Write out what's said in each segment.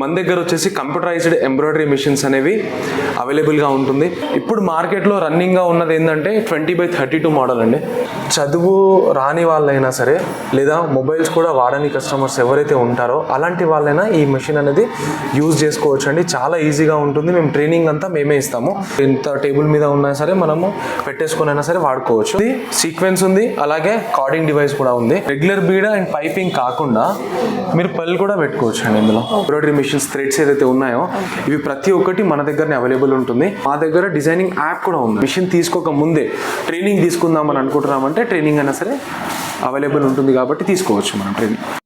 మన దగ్గర వచ్చేసి కంప్యూటరైజ్డ్ ఎంబ్రాయిడరీ మిషన్స్ అనేవి అవైలబుల్గా ఉంటుంది. ఇప్పుడు మార్కెట్లో రన్నింగ్గా ఉన్నది ఏంటంటే twenty by thirty two model అండి. చదువు రాని వాళ్ళైనా సరే లేదా మొబైల్స్ కూడా వాడని కస్టమర్స్ ఎవరైతే ఉంటారో అలాంటి వాళ్ళైనా ఈ మెషిన్ అనేది యూజ్ చేసుకోవచ్చు అండి చాలా ఈజీగా ఉంటుంది. మేము ట్రైనింగ్ అంతా మేమే ఇస్తాము. ఇంత టేబుల్ మీద ఉన్నా సరే మనము పెట్టేసుకుని అయినా సరే వాడుకోవచ్చు. ఇది సీక్వెన్స్ ఉంది. అలాగే కార్డింగ్ డివైస్ కూడా ఉంది. రెగ్యులర్ బీడ్ అండ్ పైపింగ్ కాకుండా మీరు పళ్ళు కూడా పెట్టుకోవచ్చు అండి ఇందులో ఎంబ్రాయిడరీ మిషన్స్ థ్రెడ్స్ ఏదైతే ఉన్నాయో ఇవి ప్రతి ఒక్కటి మన దగ్గరనే అవైలబుల్ ఉంటుంది. మా దగ్గర డిజైనింగ్ యాప్ కూడా ఉంది. మిషన్ తీసుకోక ముందే ట్రైనింగ్ తీసుకుందామని అనుకుంటున్నామంటే ట్రైనింగ్ అయినా సరే అవైలబుల్ ఉంటుంది కాబట్టి తీసుకోవచ్చు మనం ట్రైనింగ్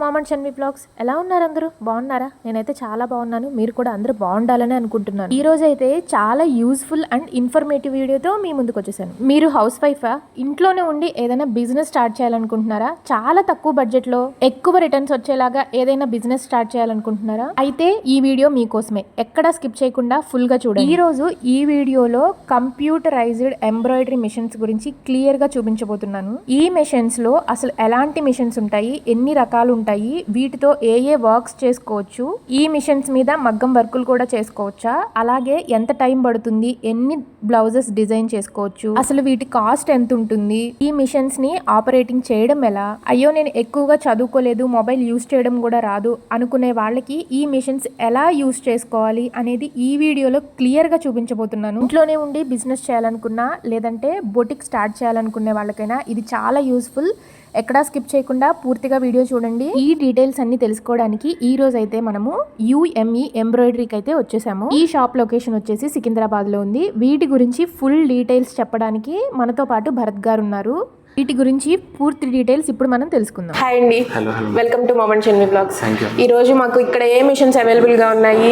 మామన్ షన్వి బ్లాగ్స్. ఎలా ఉన్నారు అందరూ? బాగున్నారా? నేనైతే చాలా బాగున్నాను. మీరు కూడా అందరూ బాగుండాలని అనుకుంటున్నాను. ఈ రోజు అయితే చాలా యూస్ఫుల్ అండ్ ఇన్ఫర్మేటివ్ వీడియోతో మీ ముందుకు వచ్చేసాను. మీరు హౌస్ వైఫా ఇంట్లోనే ఉండి ఏదైనా బిజినెస్ స్టార్ట్ చేయాలనుకుంటున్నారా? చాలా తక్కువ బడ్జెట్లో ఎక్కువ రిటర్న్స్ వచ్చేలాగా ఏదైనా బిజినెస్ స్టార్ట్ చేయాలనుకుంటున్నారా? అయితే ఈ వీడియో మీకోసమే. ఎక్కడా స్కిప్ చేయకుండా ఫుల్గా చూడండి. ఈ రోజు ఈ వీడియోలో కంప్యూటరైజ్డ్ ఎంబ్రాయిడరీ మిషన్స్ గురించి క్లియర్గా చూపించబోతున్నాను. ఈ మిషన్స్లో అసలు ఎలాంటి మిషన్స్ ఉంటాయి? ఎన్ని రకాలు ఉంటాయి? వీటితో ఏ ఏ వర్క్స్ చేసుకోవచ్చు? ఈ మిషన్స్ మీద మగ్గం వర్కులు కూడా చేసుకోవచ్చా? అలాగే ఎంత టైం పడుతుంది? ఎన్ని బ్లౌజెస్ డిజైన్ చేసుకోవచ్చు? అసలు వీటి కాస్ట్ ఎంత ఉంటుంది? ఈ మిషన్స్ని ఆపరేటింగ్ చేయడం ఎలా? అయ్యో నేను ఎక్కువగా చదువుకోలేదు మొబైల్ యూస్ చేయడం కూడా రాదు అనుకునే వాళ్ళకి ఈ మిషన్స్ ఎలా యూస్ చేసుకోవాలి అనేది ఈ వీడియోలో క్లియర్గా చూపించబోతున్నాను. ఇంట్లోనే ఉండి బిజినెస్ చేయాలనుకున్నా లేదంటే బొటిక్ స్టార్ట్ చేయాలనుకునే వాళ్ళకైనా ఇది చాలా యూస్ఫుల్. ఎక్కడా స్కిప్ చేయకుండా పూర్తిగా వీడియో చూడండి. ఈ డీటెయిల్స్ అన్ని తెలుసుకోవడానికి ఈ రోజు అయితే మనము యుఎంఈ ఎంబ్రాయిడరీకి అయితే వచ్చేసాము. ఈ షాప్ లొకేషన్ వచ్చేసి సికింద్రాబాద్లో ఉంది. వీటి గురించి ఫుల్ డీటెయిల్స్ చెప్పడానికి మనతో పాటు భరత్ గారు ఉన్నారు. వీటి గురించి పూర్తి డీటెయిల్స్ ఇప్పుడు మనం తెలుసుకుందాం. హాయ్ అండి. హలో హలో వెల్కమ్ టు మమన్ చెన్వి బ్లాగ్స్. ఈ రోజు మాకు ఇక్కడ ఏ మిషన్స్ అవైలబుల్గా ఉన్నాయి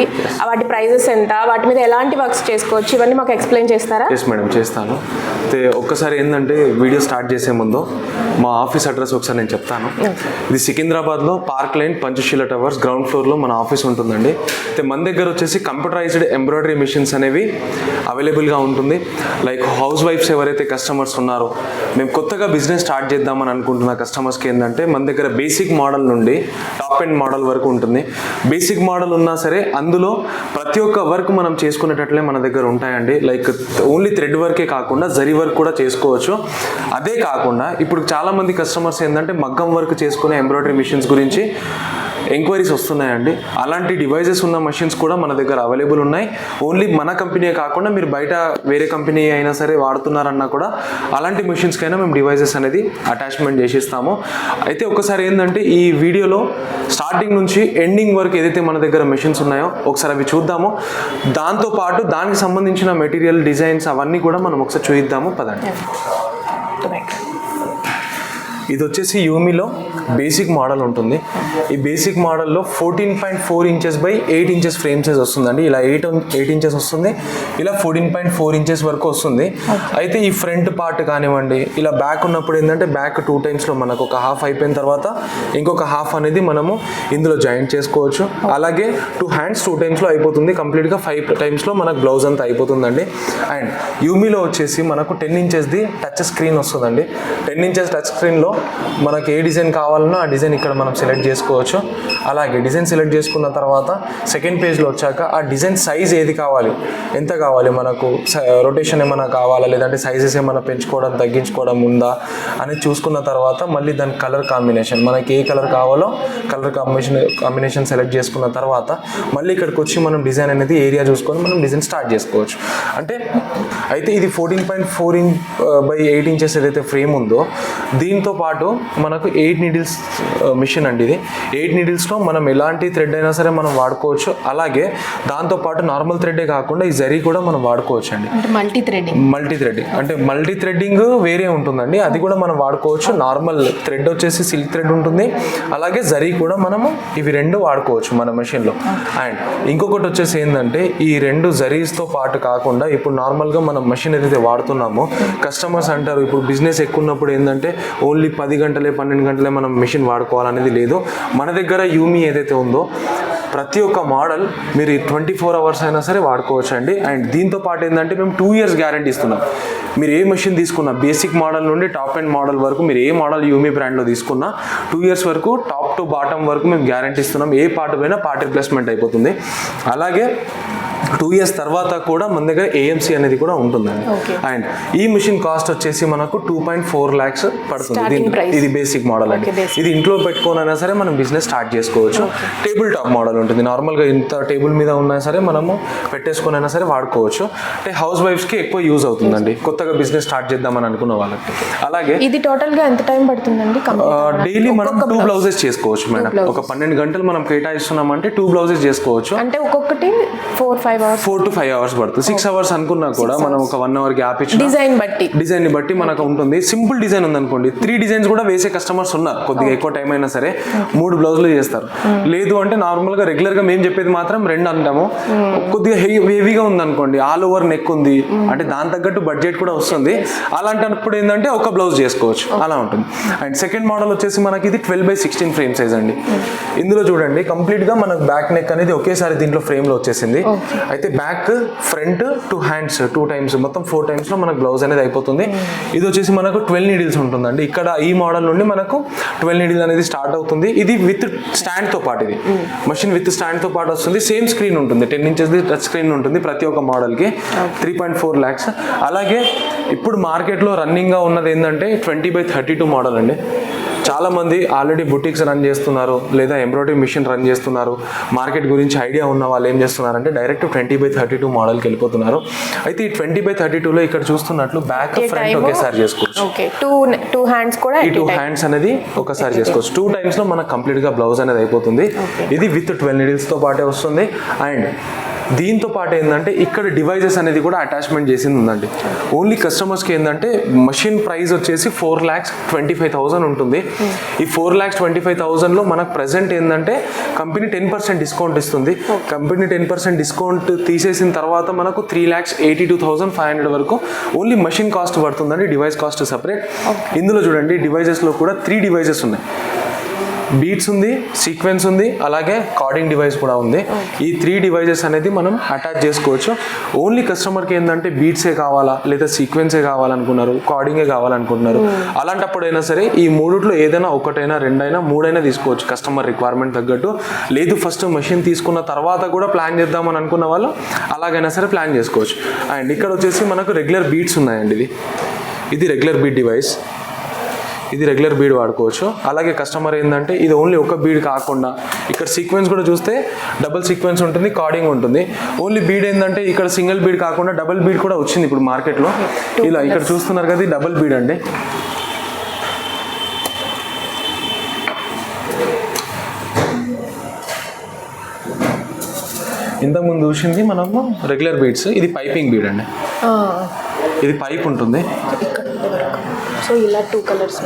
వాటి ప్రైజెస్ ఎంత వాటి మీద ఎలాంటి వర్క్స్ చేసుకోవచ్చు ఇవన్నీ మాకు ఎక్స్ప్లెయిన్ చేస్తారా? ఎస్ మేడం చేస్తాను. అయితే ఒక్కసారి ఏంటంటే వీడియో స్టార్ట్ చేసే ముందు మా ఆఫీస్ అడ్రస్ ఒకసారి నేను చెప్తాను. ఇది సికింద్రాబాద్లో park lane Panchsheel towers ground ఫ్లోర్లో మన ఆఫీస్ ఉంటుందండి. అయితే మన దగ్గర వచ్చేసి కంప్యూటరైజ్డ్ ఎంబ్రాయిడరీ మిషన్స్ అనేవి అవైలబుల్గా ఉంటుంది. లైక్ హౌస్ వైఫ్స్ ఎవరైతే కస్టమర్స్ ఉన్నారో మేము కొత్తగా బిజినెస్ స్టార్ట్ చేద్దామని అనుకుంటున్న కస్టమర్స్కి ఏంటంటే మన దగ్గర బేసిక్ మోడల్ నుండి టాప్ ఎండ్ మోడల్ వరకు ఉంటుంది. బేసిక్ మోడల్ ఉన్నా సరే అందులో ప్రతి ఒక్క వర్క్ మనం చేసుకునేటట్లే మన దగ్గర ఉంటాయండి. లైక్ ఓన్లీ థ్రెడ్ వర్కే కాకుండా జరీ వర్క్ కూడా చేసుకోవచ్చు. అదే కాకుండా ఇప్పుడు చాలామంది కస్టమర్స్ ఏంటంటే మగ్గం వర్క్ చేసుకునే ఎంబ్రాయిడరీ మిషన్స్ గురించి ఎంక్వైరీస్ వస్తున్నాయండి. అలాంటి డివైజెస్ ఉన్న మషిన్స్ కూడా మన దగ్గర అవైలబుల్ ఉన్నాయి. ఓన్లీ మన కంపెనీ కాకుండా మీరు బయట వేరే కంపెనీ అయినా సరే వాడుతున్నారన్నా కూడా అలాంటి మిషన్స్కైనా మేము డివైజెస్ అనేది అటాచ్మెంట్ చేసిస్తాము. అయితే ఒకసారి ఏంటంటే ఈ వీడియోలో స్టార్టింగ్ నుంచి ఎండింగ్ వరకు ఏదైతే మన దగ్గర మిషన్స్ ఉన్నాయో ఒకసారి అవి చూద్దాం చూద్దాము దాంతోపాటు దానికి సంబంధించిన మెటీరియల్ డిజైన్స్ అవన్నీ కూడా మనం ఒకసారి చూద్దాము పదండి. ఇది వచ్చేసి యూమిలో బేసిక్ మోడల్ ఉంటుంది. ఈ బేసిక్ మోడల్లో fourteen point four inches by eight inches frame size వస్తుందండి. ఇలా ఎయిట్ ఎయిట్ ఇంచెస్ వస్తుంది. ఇలా ఫోర్టీన్ పాయింట్ ఫోర్ ఇంచెస్ వరకు వస్తుంది. అయితే ఈ ఫ్రంట్ పార్ట్ కానివ్వండి ఇలా బ్యాక్ ఉన్నప్పుడు ఏంటంటే బ్యాక్ టూ టైమ్స్లో మనకు ఒక హాఫ్ అయిపోయిన తర్వాత ఇంకొక హాఫ్ అనేది మనము ఇందులో జాయింట్ చేసుకోవచ్చు. అలాగే టూ హ్యాండ్స్ టూ టైమ్స్లో అయిపోతుంది. కంప్లీట్గా ఫైవ్ టైమ్స్లో మనకు బ్లౌజ్ అంతా అయిపోతుందండి. అండ్ యూమీలో వచ్చేసి మనకు టెన్ ఇంచెస్ది టచ్ స్క్రీన్ వస్తుందండి. టెన్ ఇంచెస్ టచ్ స్క్రీన్లో మనకి ఏ డిజైన్ కావాలన్నా ఆ డిజైన్ ఇక్కడ మనం సెలెక్ట్ చేసుకోవచ్చు. అలాగే డిజైన్ సెలెక్ట్ చేసుకున్న తర్వాత సెకండ్ పేజ్లో వచ్చాక ఆ డిజైన్ సైజ్ ఏది కావాలి? ఎంత కావాలి మనకు? రొటేషన్ ఏమైనా కావాలా? లేదంటే సైజెస్ ఏమైనా పెంచుకోవడం తగ్గించుకోవడం ఉందా? అని చూసుకున్న తర్వాత మళ్ళీ దాని కలర్ కాంబినేషన్. మనకి ఏ కలర్ కావాలో కలర్ కాంబినేషన్ కాంబినేషన్ సెలెక్ట్ చేసుకున్న తర్వాత మళ్ళీ ఇక్కడికి వచ్చి మనం డిజైన్ అనేది ఏరియా చూసుకొని మనం డిజైన్ స్టార్ట్ చేసుకోవచ్చు. అంటే అయితే ఇది fourteen point four inch by eight inches ఏదైతే ఫ్రేమ్ ఉందో దీంతో పాటు మనకు ఎయిట్ నీడిల్స్ మిషన్ అండి ఇది. ఎయిట్ నీడిల్స్లో మనం ఎలాంటి థ్రెడ్ అయినా సరే మనం వాడుకోవచ్చు. అలాగే దాంతోపాటు నార్మల్ థ్రెడ్డే కాకుండా ఈ జరీ కూడా మనం వాడుకోవచ్చు అండి మల్టీ థ్రెడింగ్ మల్టీ థ్రెడ్డింగ్ అంటే మల్టీ థ్రెడ్డింగ్ వేరే ఉంటుందండి. అది కూడా మనం వాడుకోవచ్చు. నార్మల్ థ్రెడ్ వచ్చేసి సిల్క్ థ్రెడ్ ఉంటుంది. అలాగే జరీ కూడా మనము ఇవి రెండు వాడుకోవచ్చు మన మెషిన్లో అండ్ ఇంకొకటి వచ్చేసి ఏంటంటే ఈ రెండు జరీస్తో పాటు కాకుండా ఇప్పుడు నార్మల్గా మనం మెషిన్ ఏదైతే వాడుతున్నామో కస్టమర్స్ అంటారు ఇప్పుడు బిజినెస్ ఎక్కువ ఉన్నప్పుడు ఏంటంటే ఓన్లీ పది గంటలే పన్నెండు గంటలే మనం మిషన్ వాడుకోవాలనేది లేదు. మన దగ్గర యూమి ఏదైతే ఉందో ప్రతి ఒక్క మోడల్ మీరు ట్వంటీ ఫోర్ అవర్స్ అయినా సరే వాడుకోవచ్చు అండి అండ్ దీంతో పాటు ఏంటంటే మేము టూ ఇయర్స్ గ్యారంటీ ఇస్తున్నాం. మీరు ఏ మెషిన్ తీసుకున్నా బేసిక్ మోడల్ నుండి టాప్ అండ్ మోడల్ వరకు మీరు ఏ మోడల్ యూమీ బ్రాండ్లో తీసుకున్నా టూ ఇయర్స్ వరకు టాప్ టు బాటమ్ వరకు మేము గ్యారంటీ ఇస్తున్నాం. ఏ పార్ట్ పైన పార్ట్ రిప్లేస్మెంట్ అయిపోతుంది. అలాగే టూ ఇయర్స్ తర్వాత కూడా మన దగ్గర ఏఎంసీ అనేది కూడా ఉంటుందండి. అండ్ ఈ మిషన్ కాస్ట్ వచ్చేసి మనకు టూ పాయింట్ ఫోర్ ల్యాక్స్ పడుతుంది. ఇది బేసిక్ మోడల్ అండి. ఇది ఇంట్లో పెట్టుకోనైనా సరే మనం బిజినెస్ స్టార్ట్ చేసుకోవచ్చు. టేబుల్ టాప్ మోడల్ ఉంటుంది. నార్మల్గా ఇంత టేబుల్ మీద ఉన్నా సరే మనము పెట్టేసుకునైనా సరే వాడుకోవచ్చు. అంటే హౌస్ వైఫ్స్కి ఎక్కువ యూజ్ అవుతుందండి. కొత్తగా బిజినెస్ స్టార్ట్ చేద్దామని అనుకున్న వాళ్ళకి. అలాగే ఇది టోటల్గా ఎంత టైం పడుతుందండి? డైలీ మనం టూ బ్లౌజెస్ చేసుకోవచ్చు మేడం. ఒక పన్నెండు గంటలు మనం కేటాయిస్తున్నామంటే టూ బ్లౌజెస్ చేసుకోవచ్చు. అంటే ఒక్కొక్కటి four five hours four to five hours పడుతుంది. సిక్స్ అవర్స్ అనుకున్నా కూడా మనం ఒక వన్ అవర్ గ్యాప్ ఇచ్చి డిజైన్ బట్టి. డిజైన్ బట్టి మనకు ఉంటుంది. సింపుల్ డిజైన్ ఉంది అనుకోండి త్రీ డిజైన్స్ కూడా వేసే కస్టమర్స్ ఉన్నారు కొద్దిగా ఎక్కువ టైం అయినా సరే మూడు బ్లౌజులు చేస్తారు. లేదు అంటే నార్మల్గా రెగ్యులర్గా మేము చెప్పేది మాత్రం రెండు అంటాము. కొద్దిగా హెవీగా ఉంది అనుకోండి ఆల్ ఓవర్ నెక్ ఉంది. అంటే దాని తగ్గట్టు బడ్జెట్ కూడా వస్తుంది. అలాంటప్పుడు ఏంటంటే ఒక బ్లౌజ్ చేసుకోవచ్చు. అలా ఉంటుంది. అండ్ సెకండ్ మోడల్ వచ్చేసి మనకి ఇది twelve by sixteen frame size అండి. ఇందులో చూడండి కంప్లీట్గా మనకు బ్యాక్ నెక్ అనేది ఒకేసారి దీంట్లో ఫ్రేమ్లో వచ్చేసింది. అయితే back front two hands two times. మొత్తం ఫోర్ టైమ్స్లో మనకు బ్లౌజ్ అనేది అయిపోతుంది. ఇది వచ్చేసి మనకు ట్వెల్వ్ నీడిల్స్ ఉంటుందండి. ఇక్కడ ఈ మోడల్ నుండి మనకు ట్వెల్వ్ నీడిల్ అనేది స్టార్ట్ అవుతుంది. ఇది విత్ స్టాండ్తో పాటు ఇది. మషిన్ విత్ స్టాండ్తో పాటు వస్తుంది. సేమ్ స్క్రీన్ ఉంటుంది. టెన్ ఇంచెస్ టచ్ స్క్రీన్ ఉంటుంది ప్రతి ఒక్క మోడల్కి త్రీ పాయింట్ ఫోర్ ల్యాక్స్. అలాగే ఇప్పుడు మార్కెట్లో రన్నింగ్గా ఉన్నది ఏంటంటే twenty by thirty two model అండి. చాలా మంది ఆల్రెడీ బుటిక్స్ రన్ చేస్తున్నారు లేదా ఎంబ్రాయిడరీ మిషన్ రన్ చేస్తున్నారు. మార్కెట్ గురించి ఐడియా ఉన్న వాళ్ళు ఏం చేస్తున్నారంటే direct twenty by thirty two మోడల్కి వెళ్ళిపోతున్నారు. అయితే ఈ ట్వంటీ బై థర్టీ టూలో ఇక్కడ చూస్తున్నట్లు బ్యాక్ ఫ్రంట్ ఒకేసారి చేసుకోవచ్చు. టూ హ్యాండ్స్ కూడా ఈ టూ హ్యాండ్స్ అనేది ఒకసారి చేసుకోవచ్చు. టూ టైమ్స్లో మనకు కంప్లీట్గా బ్లౌజ్ అనేది అయిపోతుంది. ఇది విత్ ట్వెల్వ్ నీడిల్స్తో పాటే వస్తుంది. అండ్ దీంతో పాటు ఏంటంటే ఇక్కడ డివైజెస్ అనేది కూడా అటాచ్మెంట్ చేసింది ఉందండి. ఓన్లీ కస్టమర్స్కి ఏంటంటే మషిన్ ప్రైస్ వచ్చేసి four lakhs twenty five thousand ఉంటుంది. ఈ ఫోర్ ల్యాక్స్ ట్వంటీ ఫైవ్ థౌసండ్లో మనకు ప్రజెంట్ ఏంటంటే కంపెనీ టెన్ పర్సెంట్ డిస్కౌంట్ ఇస్తుంది. కంపెనీ టెన్ పర్సెంట్ డిస్కౌంట్ తీసేసిన తర్వాత మనకు three lakhs eighty two thousand five hundred వరకు ఓన్లీ మషిన్ కాస్ట్ పడుతుందండి డివైస్ కాస్ట్ సపరేట్ ఇందులో చూడండి డివైజెస్లో కూడా త్రీ డివైజెస్ ఉన్నాయి. బీట్స్ ఉంది సీక్వెన్స్ ఉంది అలాగే కార్డింగ్ డివైస్ కూడా ఉంది. ఈ త్రీ డివైజెస్ అనేది మనం అటాచ్ చేసుకోవచ్చు. ఓన్లీ కస్టమర్కి ఏంటంటే బీట్సే కావాలా లేదా సీక్వెన్సే కావాలనుకున్నారు కార్డింగే కావాలనుకుంటున్నారు. అలాంటప్పుడైనా సరే ఈ మూడిట్లో ఏదైనా ఒకటైనా రెండైనా మూడైనా తీసుకోవచ్చు కస్టమర్ రిక్వైర్మెంట్ తగ్గట్టు. లేదు ఫస్ట్ మెషిన్ తీసుకున్న తర్వాత కూడా ప్లాన్ చేద్దామని అనుకున్న వాళ్ళు అలాగైనా సరే ప్లాన్ చేసుకోవచ్చు. అండ్ ఇక్కడ వచ్చేసి మనకు రెగ్యులర్ బీట్స్ ఉన్నాయండి ఇది. ఇది రెగ్యులర్ బీట్ డివైస్. ఇది రెగ్యులర్ బీడ్ వాడుకోవచ్చు. అలాగే కస్టమర్ ఏంటంటే ఇది ఓన్లీ ఒక బీడ్ కాకుండా ఇక్కడ సీక్వెన్స్ కూడా చూస్తే డబుల్ సీక్వెన్స్ ఉంటుంది కార్డింగ్ ఉంటుంది. ఓన్లీ బీడ్ ఏంటంటే ఇక్కడ సింగిల్ బీడ్ కాకుండా డబుల్ బీడ్ కూడా వచ్చింది ఇప్పుడు మార్కెట్లో ఇలా ఇక్కడ చూస్తున్నారు కదా డబుల్ బీడ్ అండి. ఇంతకుముందు చూసింది మనము రెగ్యులర్ బీడ్స్ ఇది పైపింగ్ బీడ్ అండి. ఇది పైప్ ఉంటుంది. సో ఇలా టూ కలర్స్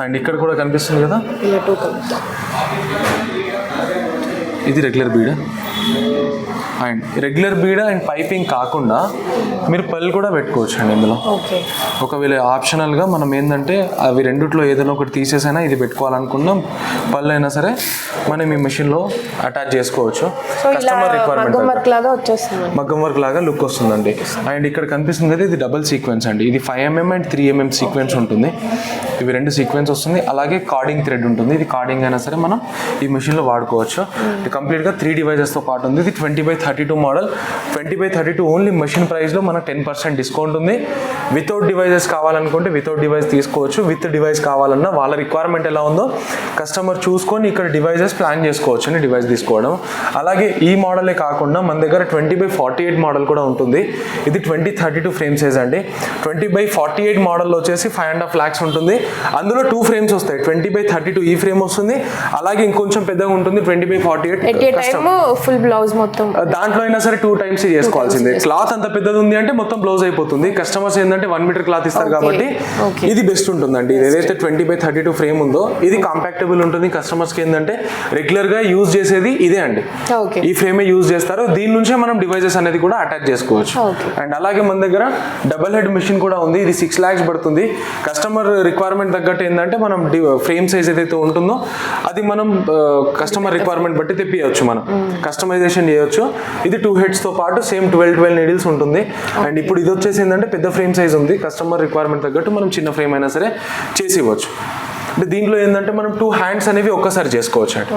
అండ్ ఇక్కడ కూడా కనిపిస్తుంది కదా? ఇలా టూ కలర్స్ ఇది regular bead and regular bead and piping కాకుండా మీరు పళ్ళు కూడా పెట్టుకోవచ్చు అండి ఇందులో ఒకవేళ ఆప్షనల్గా మనం ఏంటంటే అవి రెండిట్లో ఏదైనా ఒకటి తీసేసైనా ఇది పెట్టుకోవాలనుకున్నాం పళ్ళు అయినా సరే మనం ఈ మెషిన్లో అటాచ్ చేసుకోవచ్చు. కస్టమర్ రిక్వైర్మెంట్ మగ్గం వర్క్ లాగా వచ్చేస్తుంది మగ్గం వర్క్ లాగా లుక్ వస్తుందండి. అండ్ ఇక్కడ కనిపిస్తుంది కదా ఇది డబుల్ సీక్వెన్స్ అండి. ఇది five MM and three MM sequence ఉంటుంది. ఇవి రెండు సీక్వెన్స్ వస్తుంది. అలాగే కార్డింగ్ థ్రెడ్ ఉంటుంది. ఇది కార్డింగ్ అయినా సరే మనం ఈ మిషన్లో వాడుకోవచ్చు. ఇది కంప్లీట్గా త్రీ డివైజెస్తో పాటు ఉంది. ఇది twenty by thirty two model twenty by thirty two only machine ప్రైస్లో మనకు టెన్ పర్సెంట్ డిస్కౌంట్ ఉంది. వితౌట్ డివైజెస్ కావాలనుకుంటే వితౌట్ డివైస్ తీసుకోవచ్చు. విత్ డివైస్ కావాలన్నా వాళ్ళ రిక్వైర్మెంట్ ఎలా ఉందో కస్టమర్ చూసుకొని ఇక్కడ డివైజెస్ ప్లాన్ చేసుకోవచ్చు అని డివైస్ తీసుకోవడం. అలాగే ఈ మోడలే కాకుండా మన దగ్గర twenty by forty eight model కూడా ఉంటుంది. ఇది twenty thirty two frame size అండి. ట్వంటీ బై ఫార్టీ ఎయిట్ మోడల్లో వచ్చేసి ఫైవ్ అండ్ హాఫ్ ల్యాక్స్ ఉంటుంది. అందులో టూ ఫ్రేమ్స్ వస్తాయి. ట్వంటీ బై థర్టీ టూ ఈ ఫ్రేమ్ వస్తుంది. అలాగే ఇంకొంచెం పెద్దగా ఉంటుంది twenty by forty eight full blouse మొత్తం. దాంట్లో అయినా సరే టూ టైమ్స్ చేసుకోవాల్సిందే. క్లాత్ అంత పెద్దది ఉంది అంటే మొత్తం బ్లౌజ్ అయిపోతుంది. కస్టమర్స్ ఏంటంటే వన్ మీటర్ క్లాత్ ఇస్తారు కాబట్టి. ఇది బెస్ట్ ఉంటుందండి. ఇది ఏదైతే twenty by thirty two frame ఉందో ఇది కాంపాక్టబుల్ ఉంటుంది. కస్టమర్స్కి ఏంటంటే రెగ్యులర్గా యూజ్ చేసేది ఇదే అండి. ఈ ఫ్రేమే యూజ్ చేస్తారు. దీని నుంచే మనం డివైజెస్ అనేది కూడా అటాచ్ చేసుకోవచ్చు. అండ్ అలాగే మన దగ్గర డబల్ హెడ్ మిషన్ కూడా ఉంది. ఇది సిక్స్ ల్యాక్స్ పడుతుంది. కస్టమర్ రిక్వైర్మెంట్ తగ్గట్టు ఏంటంటే మనం ఫ్రేమ్ సైజ్ ఏదైతే ఉంటుందో అది మనం కస్టమర్ రిక్వైర్మెంట్ బట్టి తెప్పియచ్చు మనం. కస్టమైజేషన్ చేయొచ్చు. ఇది టూ హెడ్స్తో పాటు సేమ్ ట్వెల్వ్ ట్వెల్వ్ నీడిల్స్ ఉంటుంది. అండ్ ఇప్పుడు ఇది వచ్చేసి ఏంటంటే పెద్ద ఫ్రేమ్ సైజ్ ఉంది. కస్టమర్ రిక్వైర్మెంట్ తగ్గట్టు మనం చిన్న ఫ్రేమ్ అయినా సరే చేసి ఇవ్వచ్చు. అంటే దీంట్లో ఏంటంటే మనం టూ హ్యాండ్స్ అనేవి ఒక్కసారి చేసుకోవచ్చు అండి.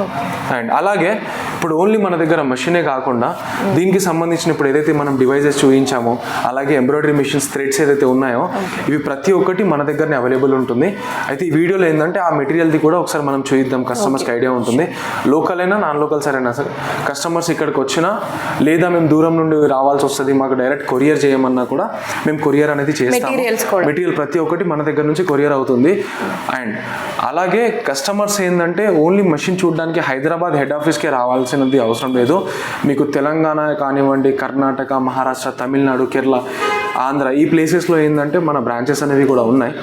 అండ్ అలాగే ఇప్పుడు ఓన్లీ మన దగ్గర మషినే కాకుండా దీనికి సంబంధించిన ఇప్పుడు ఏదైతే మనం డివైజెస్ చూపించామో అలాగే ఎంబ్రాయిడరీ మిషన్స్ థ్రెడ్స్ ఏదైతే ఉన్నాయో ఇవి ప్రతి ఒక్కటి మన దగ్గరనే అవైలబుల్ ఉంటుంది. అయితే ఈ వీడియోలో ఏంటంటే ఆ మెటీరియల్ది కూడా ఒకసారి మనం చూద్దాం కస్టమర్స్కి ఐడియా ఉంటుంది. లోకల్ అయినా నాన్ లోకల్ సరైనా సరే కస్టమర్స్ ఇక్కడికి వచ్చినా లేదా మేము దూరం నుండి రావాల్సి వస్తుంది మాకు డైరెక్ట్ కొరియర్ చేయమన్నా కూడా మేము కొరియర్ అనేది కూడా. మెటీరియల్ ప్రతి ఒక్కటి మన దగ్గర నుంచి కొరియర్ అవుతుంది. అండ్ అలాగే కస్టమర్స్ ఏంటంటే ఓన్లీ మెషిన్ చూడడానికి హైదరాబాద్ హెడ్ ఆఫీస్కే రావాల్సినది అవసరం లేదు. మీకు తెలంగాణ కానివ్వండి కర్ణాటక మహారాష్ట్ర తమిళనాడు కేరళ ఆంధ్ర ఈ ప్లేసెస్లో ఏంటంటే మన బ్రాంచెస్ అనేవి కూడా ఉన్నాయి.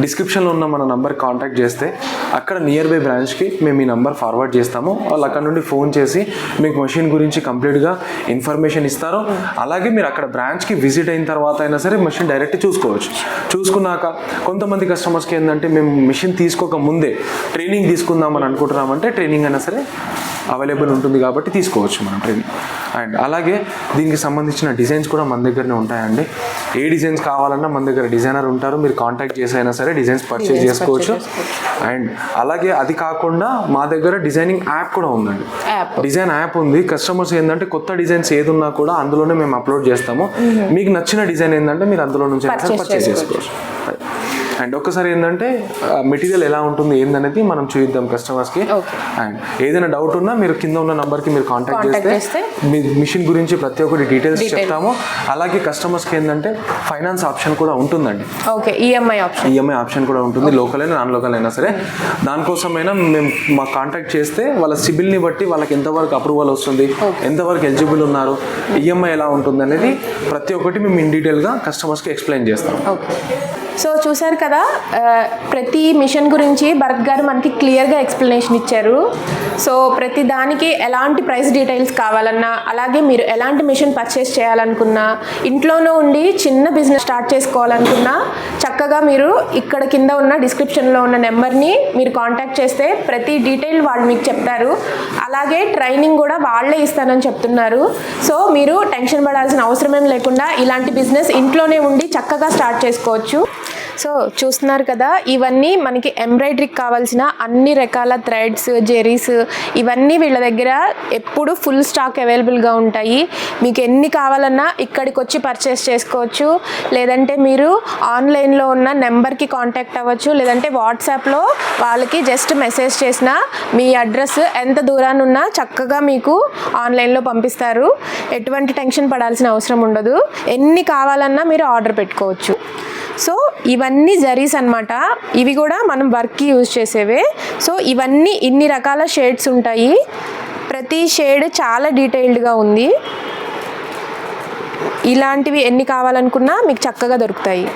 డిస్క్రిప్షన్లో ఉన్న మన నంబర్ కాంటాక్ట్ చేస్తే అక్కడ నియర్ బై బ్రాంచ్కి మేము ఈ నంబర్ ఫార్వర్డ్ చేస్తాము. వాళ్ళు అక్కడ నుండి ఫోన్ చేసి మీకు మెషిన్ గురించి కంప్లీట్గా ఇన్ఫర్మేషన్ ఇస్తారు. అలాగే మీరు అక్కడ బ్రాంచ్కి విజిట్ అయిన తర్వాత అయినా సరే మెషిన్ డైరెక్ట్ చూసుకోవచ్చు. చూసుకున్నాక కొంతమంది కస్టమర్స్కి ఏంటంటే మేము మెషిన్ తీసుకోక ముందే ట్రైనింగ్ తీసుకుందామని అనుకుంటున్నామంటే ట్రైనింగ్ అయినా సరే అవైలబుల్ ఉంటుంది కాబట్టి తీసుకోవచ్చు మనం ట్రైనింగ్ అండ్ అలాగే దీనికి సంబంధించిన డిజైన్స్ కూడా మన దగ్గరనే ఉంటాయండి. ఏ డిజైన్స్ కావాలన్నా మన దగ్గర డిజైనర్ ఉంటారు. మీరు కాంటాక్ట్ చేసి అయినా సరే డిజైన్స్ పర్చేజ్ చేసుకోవచ్చు. అండ్ అలాగే అది కాకుండా మా దగ్గర డిజైనింగ్ యాప్ కూడా ఉందండి. డిజైన్ యాప్ ఉంది. కస్టమర్స్ ఏంటంటే కొత్త డిజైన్స్ ఏది ఉన్నా కూడా అందులోనే మేము అప్లోడ్ చేస్తాము. మీకు నచ్చిన డిజైన్ ఏంటంటే మీరు అందులో నుంచి పర్చేస్ చేసుకోవచ్చు. అండ్ ఒక్కసారి ఏంటంటే మెటీరియల్ ఎలా ఉంటుంది ఏందనేది మనం చూద్దాం కస్టమర్స్కి. అండ్ ఏదైనా డౌట్ ఉన్నా మీరు కింద ఉన్న నంబర్కి మీరు కాంటాక్ట్ చేస్తే మీ మిషన్ గురించి ప్రతి ఒక్కటి డీటెయిల్స్. చెప్తాము. అలాగే కస్టమర్స్కి ఏంటంటే ఫైనాన్స్ ఆప్షన్ కూడా ఉంటుందండి. Okay EMI option. EMI option కూడా ఉంటుంది లోకల్ అయినా నాన్ లోకల్ అయినా సరే. దానికోసమైనా మేము మా కాంటాక్ట్ చేస్తే వాళ్ళ సిబిల్ని బట్టి వాళ్ళకి ఎంతవరకు అప్రూవల్ వస్తుంది ఎంతవరకు ఎలిజిబుల్ ఉన్నారు ఈఎంఐ ఎలా ఉంటుంది అనేది ప్రతి ఒక్కటి మేము ఇన్ డీటెయిల్గా కస్టమర్స్కి ఎక్స్ప్లెయిన్ చేస్తాం. ఓకే. సో చూసారు కదా ప్రతి మిషన్ గురించి భరత్ గారు మనకి క్లియర్గా ఎక్స్ప్లెనేషన్ ఇచ్చారు. సో ప్రతి దానికి ఎలాంటి ప్రైస్ డీటెయిల్స్ కావాలన్నా అలాగే మీరు ఎలాంటి మిషన్ పర్చేస్ చేయాలనుకున్నా ఇంట్లోనే ఉండి చిన్న బిజినెస్ స్టార్ట్ చేసుకోవాలనుకున్నా చక్కగా మీరు ఇక్కడ కింద ఉన్న డిస్క్రిప్షన్లో ఉన్న నెంబర్ని మీరు కాంటాక్ట్ చేస్తే ప్రతి డీటెయిల్ వాళ్ళు మీకు చెప్తారు. అలాగే ట్రైనింగ్ కూడా వాళ్ళే ఇస్తానని చెప్తున్నారు. సో మీరు టెన్షన్ పడాల్సిన అవసరమేం లేకుండా ఇలాంటి బిజినెస్ ఇంట్లోనే ఉండి చక్కగా స్టార్ట్ చేసుకోవచ్చు. సో చూస్తున్నారు కదా ఇవన్నీ మనకి ఎంబ్రాయిడరీకి కావాల్సిన అన్ని రకాల థ్రెడ్స్ జెరీస్ ఇవన్నీ వీళ్ళ దగ్గర ఎప్పుడు ఫుల్ స్టాక్ అవైలబుల్గా ఉంటాయి. మీకు ఎన్ని కావాలన్నా ఇక్కడికి వచ్చి పర్చేస్ చేసుకోవచ్చు. లేదంటే మీరు ఆన్లైన్లో ఉన్న నెంబర్కి కాంటాక్ట్ అవ్వచ్చు. లేదంటే వాట్సాప్లో వాళ్ళకి జస్ట్ మెసేజ్ చేసిన మీ అడ్రస్ ఎంత దూరాన్ని ఉన్నా చక్కగా మీకు ఆన్లైన్లో పంపిస్తారు. ఎటువంటి టెన్షన్ పడాల్సిన అవసరం ఉండదు. ఎన్ని కావాలన్నా మీరు ఆర్డర్ పెట్టుకోవచ్చు. సో ఇవన్నీ జరీస్ అన్నమాట. ఇవి కూడా మనం వర్క్కి యూజ్ చేసేవే. సో ఇవన్నీ ఇన్ని రకాల షేడ్స్ ఉంటాయి. ప్రతి షేడ్ చాలా డీటెయిల్డ్గా ఉంది. ఇలాంటివి ఎన్ని కావాలనుకున్నా మీకు చక్కగా దొరుకుతాయి.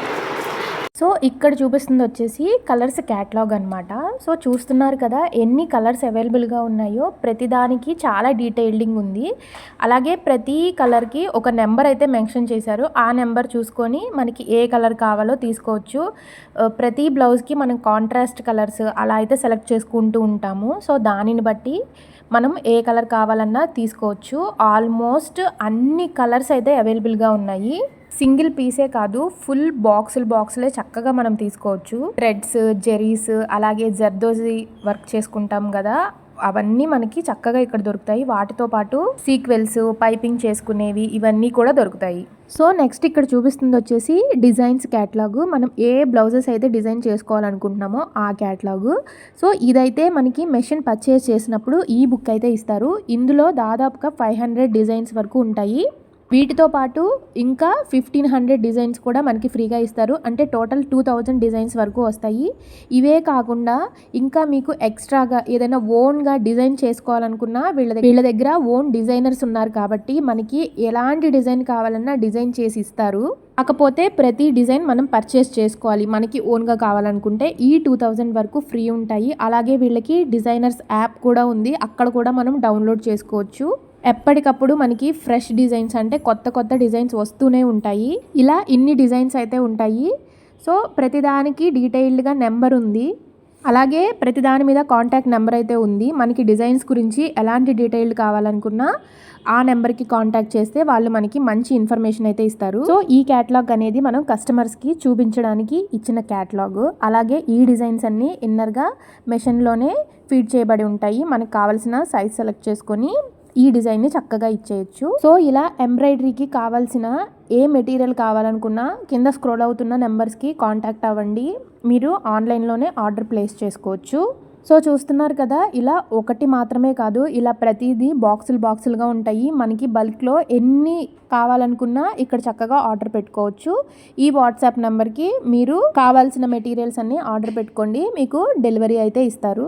సో ఇక్కడ చూపిస్తుంది వచ్చేసి కలర్స్ క్యాట్లాగ్ అనమాట సో చూస్తున్నారు కదా ఎన్ని కలర్స్ అవైలబుల్గా ఉన్నాయో ప్రతిదానికి చాలా డీటెయిల్డింగ్ ఉంది. అలాగే ప్రతి కలర్కి ఒక నెంబర్ అయితే మెన్షన్ చేశారు. ఆ నెంబర్ చూసుకొని మనకి ఏ కలర్ కావాలో తీసుకోవచ్చు. ప్రతి బ్లౌజ్కి మనం కాంట్రాస్ట్ కలర్స్ అలా అయితే సెలెక్ట్ చేసుకుంటూ ఉంటాము. సో దానిని బట్టి మనం ఏ కలర్ కావాలన్నా తీసుకోవచ్చు. ఆల్మోస్ట్ అన్ని కలర్స్ అయితే అవైలబుల్గా ఉన్నాయి. సింగిల్ పీసే కాదు ఫుల్ బాక్సులు బాక్సులే చక్కగా మనం తీసుకోవచ్చు. థ్రెడ్స్ జెరీస్ అలాగే జర్దోజీ వర్క్ చేసుకుంటాం కదా అవన్నీ మనకి చక్కగా ఇక్కడ దొరుకుతాయి. వాటితో పాటు సీక్వెల్స్ పైపింగ్ చేసుకునేవి ఇవన్నీ కూడా దొరుకుతాయి. సో నెక్స్ట్ ఇక్కడ చూపిస్తుంది వచ్చేసి డిజైన్స్ క్యాటలాగ్. మనం ఏ బ్లౌజెస్ అయితే డిజైన్ చేసుకోవాలనుకుంటున్నామో ఆ క్యాటలాగ్. సో ఇదైతే మనకి మెషిన్ పర్చేస్ చేసినప్పుడు ఈ బుక్ అయితే ఇస్తారు. ఇందులో దాదాపుగా ఫైవ్ హండ్రెడ్ డిజైన్స్ వరకు ఉంటాయి. వీటితో పాటు ఇంకా ఫిఫ్టీన్ హండ్రెడ్ డిజైన్స్ కూడా మనకి ఫ్రీగా ఇస్తారు. అంటే టోటల్ టూ థౌజండ్ డిజైన్స్ వరకు వస్తాయి. ఇవే కాకుండా ఇంకా మీకు ఎక్స్ట్రాగా ఏదైనా ఓన్గా డిజైన్ చేసుకోవాలనుకున్నా వీళ్ళ వీళ్ళ దగ్గర ఓన్ డిజైనర్స్ ఉన్నారు కాబట్టి మనకి ఎలాంటి డిజైన్ కావాలన్నా డిజైన్ చేసి ఇస్తారు. కాకపోతే ప్రతి డిజైన్ మనం పర్చేస్ చేసుకోవాలి. మనకి ఓన్గా కావాలనుకుంటే ఈ టూ థౌజండ్ వరకు ఫ్రీ ఉంటాయి. అలాగే వీళ్ళకి డిజైనర్స్ యాప్ కూడా ఉంది. అక్కడ కూడా మనం డౌన్లోడ్ చేసుకోవచ్చు. ఎప్పటికప్పుడు మనకి ఫ్రెష్ డిజైన్స్ అంటే కొత్త కొత్త డిజైన్స్ వస్తూనే ఉంటాయి. ఇలా ఇన్ని డిజైన్స్ అయితే ఉంటాయి. సో ప్రతిదానికి డీటెయిల్డ్గా నెంబర్ ఉంది. అలాగే ప్రతిదాని మీద కాంటాక్ట్ నెంబర్ అయితే ఉంది. మనకి డిజైన్స్ గురించి ఎలాంటి డీటెయిల్డ్ కావాలనుకున్నా ఆ నెంబర్కి కాంటాక్ట్ చేస్తే వాళ్ళు మనకి మంచి ఇన్ఫర్మేషన్ అయితే ఇస్తారు. సో ఈ క్యాటలాగ్ అనేది మనం కస్టమర్స్కి చూపించడానికి ఇచ్చిన క్యాటలాగ్ అలాగే ఈ డిజైన్స్ అన్నీ ఇన్నర్గా మెషిన్లోనే ఫీడ్ చేయబడి ఉంటాయి. మనకు కావాల్సిన సైజ్ సెలెక్ట్ చేసుకొని ఈ డిజైన్ని చక్కగా ఇచ్చేయచ్చు. సో ఇలా ఎంబ్రాయిడరీకి కావాల్సిన ఏ మెటీరియల్ కావాలనుకున్నా కింద స్క్రోల్ అవుతున్న నెంబర్స్కి కాంటాక్ట్ అవ్వండి. మీరు ఆన్లైన్లోనే ఆర్డర్ ప్లేస్ చేసుకోవచ్చు. సో చూస్తున్నారు కదా ఇలా ఒకటి మాత్రమే కాదు ఇలా ప్రతిదీ బాక్సులు బాక్సులుగా ఉంటాయి. మనకి బల్క్లో ఎన్ని కావాలనుకున్నా ఇక్కడ చక్కగా ఆర్డర్ పెట్టుకోవచ్చు. ఈ వాట్సాప్ నెంబర్కి మీరు కావాల్సిన మెటీరియల్స్ అన్నీ ఆర్డర్ పెట్టుకోండి. మీకు డెలివరీ అయితే ఇస్తారు.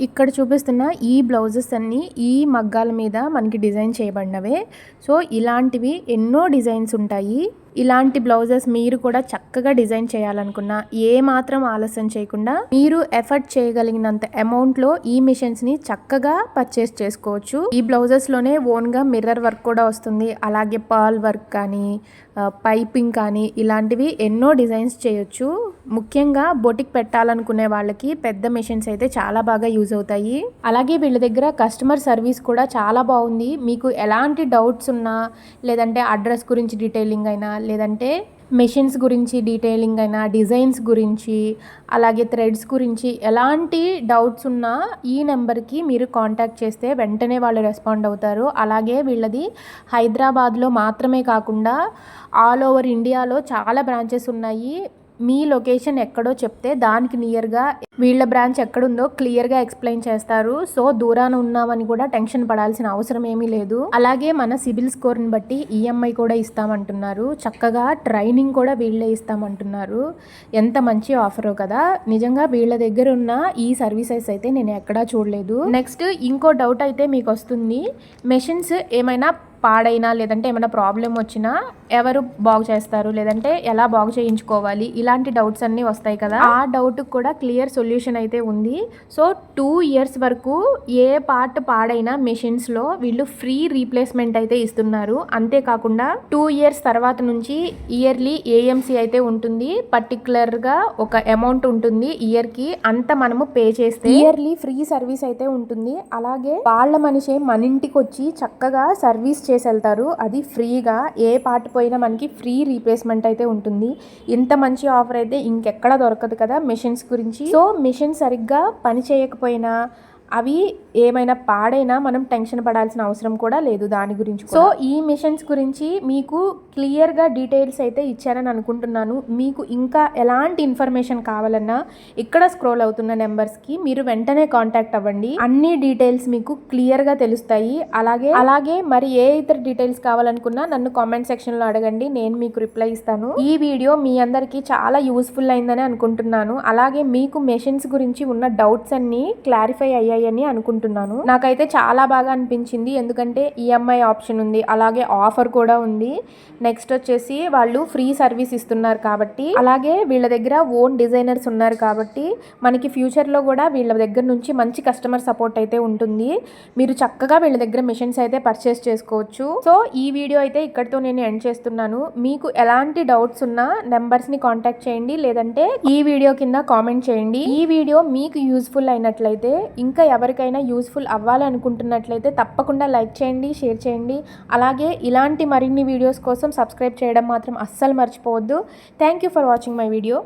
ఇక్కడ చూపిస్తున్న ఈ బ్లౌజెస్ అన్నీ ఈ మగ్గాల మీద మనకి డిజైన్ చేయబడినవే. సో ఇలాంటివి ఎన్నో డిజైన్స్ ఉంటాయి. ఇలాంటి బ్లౌజెస్ మీరు కూడా చక్కగా డిజైన్ చేయాలనుకున్నా ఏ మాత్రం ఆలస్యం చేయకుండా మీరు ఎఫర్ట్ చేయగలిగినంత అమౌంట్లో ఈ మిషన్స్ని చక్కగా పర్చేస్ చేసుకోవచ్చు. ఈ బ్లౌజెస్లోనే ఓన్గా మిర్రర్ వర్క్ కూడా వస్తుంది. అలాగే పాల్ వర్క్ కానీ పైపింగ్ కానీ ఇలాంటివి ఎన్నో డిజైన్స్ చేయొచ్చు. ముఖ్యంగా బొటిక్ పెట్టాలనుకునే వాళ్ళకి పెద్ద మిషన్స్ అయితే చాలా బాగా యూజ్ అవుతాయి. అలాగే వీళ్ళ దగ్గర కస్టమర్ సర్వీస్ కూడా చాలా బాగుంది. మీకు ఎలాంటి డౌట్స్ ఉన్నా లేదంటే అడ్రస్ గురించి డీటెయిలింగ్ అయినా లేదంటే మెషిన్స్ గురించి డీటెయిలింగ్ అయినా డిజైన్స్ గురించి అలాగే థ్రెడ్స్ గురించి ఎలాంటి డౌట్స్ ఉన్నా ఈ నెంబర్కి మీరు కాంటాక్ట్ చేస్తే వెంటనే వాళ్ళు రెస్పాండ్ అవుతారు. అలాగే వీళ్ళది హైదరాబాద్లో మాత్రమే కాకుండా ఆల్ ఓవర్ ఇండియాలో చాలా బ్రాంచెస్ ఉన్నాయి. మీ లొకేషన్ ఎక్కడో చెప్తే దానికి నియర్గా వీళ్ళ బ్రాంచ్ ఎక్కడుందో క్లియర్గా ఎక్స్ప్లెయిన్ చేస్తారు. సో దూరాన ఉన్నామని కూడా టెన్షన్ పడాల్సిన అవసరం ఏమీ లేదు. అలాగే మన సిబిల్ స్కోర్ని బట్టి ఈఎంఐ కూడా ఇస్తామంటున్నారు. చక్కగా ట్రైనింగ్ కూడా వీళ్ళే ఇస్తామంటున్నారు. ఎంత మంచి ఆఫరో కదా. నిజంగా వీళ్ళ దగ్గర ఉన్న ఈ సర్వీసెస్ అయితే నేను ఎక్కడా చూడలేదు. నెక్స్ట్ ఇంకో డౌట్ అయితే మీకు వస్తుంది. మెషిన్స్ ఏమైనా పాడైనా లేదంటే ఏమైనా ప్రాబ్లం వచ్చినా ఎవరు బాగు చేస్తారు? లేదంటే ఎలా బాగు చేయించుకోవాలి? ఇలాంటి డౌట్స్ అన్నీ వస్తాయి కదా. ఆ డౌట్ కూడా క్లియర్ సొల్యూషన్ అయితే ఉంది. సో టూ ఇయర్స్ వరకు ఏ పార్ట్ పాడైనా మెషిన్స్లో వీళ్ళు ఫ్రీ రీప్లేస్మెంట్ అయితే ఇస్తున్నారు. అంతేకాకుండా టూ ఇయర్స్ తర్వాత నుంచి ఇయర్లీ ఏఎంసీ అయితే ఉంటుంది. పర్టికులర్గా ఒక అమౌంట్ ఉంటుంది ఇయర్కి. అంత మనము పే చేస్తే ఇయర్లీ ఫ్రీ సర్వీస్ అయితే ఉంటుంది. అలాగే వాళ్ళ మనిషే మన ఇంటికి వచ్చి చక్కగా సర్వీస్ చేసి వెళ్తారు అది ఫ్రీగా ఏ పార్ట్ పోయినా మనకి ఫ్రీ రీప్లేస్మెంట్ అయితే ఉంటుంది. ఇంత మంచి ఆఫర్ అయితే ఇంకెక్కడ దొరకదు కదా మెషిన్స్ గురించి. సో మెషిన్ సరిగ్గా పని చేయకపోయినా అవి ఏమైనా పాడైనా మనం టెన్షన్ పడాల్సిన అవసరం కూడా లేదు దాని గురించి సో ఈ మిషన్స్ గురించి మీకు క్లియర్గా డీటెయిల్స్ అయితే ఇచ్చారని అనుకుంటున్నాను. మీకు ఇంకా ఎలాంటి ఇన్ఫర్మేషన్ కావాలన్నా ఇక్కడ స్క్రోల్ అవుతున్న నెంబర్స్కి మీరు వెంటనే కాంటాక్ట్ అవ్వండి. అన్ని డీటెయిల్స్ మీకు క్లియర్గా తెలుస్తాయి. అలాగే అలాగే మరి ఏ ఇతర డీటెయిల్స్ కావాలనుకున్నా నన్ను కామెంట్ సెక్షన్లో అడగండి. నేను మీకు రిప్లై ఇస్తాను. ఈ వీడియో మీ అందరికీ చాలా యూస్ఫుల్ అయిందని అనుకుంటున్నాను. అలాగే మీకు మెషిన్స్ గురించి ఉన్న డౌట్స్ అన్ని క్లారిఫై అయ్యాయని అనుకుంటున్నాను. నాకైతే చాలా బాగా అనిపించింది. ఎందుకంటే ఈఎంఐ ఆప్షన్ ఉంది. అలాగే ఆఫర్ కూడా ఉంది. నెక్స్ట్ వచ్చేసి వాళ్ళు ఫ్రీ సర్వీస్ ఇస్తున్నారు కాబట్టి. అలాగే వీళ్ళ దగ్గర ఓన్ డిజైనర్స్ ఉన్నారు కాబట్టి మనకి ఫ్యూచర్లో కూడా వీళ్ళ దగ్గర నుంచి మంచి కస్టమర్ సపోర్ట్ అయితే ఉంటుంది. మీరు చక్కగా వీళ్ళ దగ్గర మిషన్స్ అయితే పర్చేస్ చేసుకోవచ్చు. సో ఈ వీడియో అయితే ఇక్కడితో నేను ఎండ్ చేస్తున్నాను. మీకు ఎలాంటి డౌట్స్ ఉన్నా నెంబర్స్ని కాంటాక్ట్ చేయండి. లేదంటే ఈ వీడియో కింద కామెంట్ చేయండి. ఈ వీడియో మీకు యూస్ఫుల్ అయినట్లయితే ఇంకా ఎవరికైనా యూస్ఫుల్ అవ్వాలనుకుంటున్నట్లయితే తప్పకుండా లైక్ చేయండి షేర్ చేయండి. అలాగే ఇలాంటి మరిన్ని వీడియోస్ కోసం సబ్స్క్రైబ్ చేయడం మాత్రం అస్సలు మర్చిపోవద్దు. Thank you for watching my video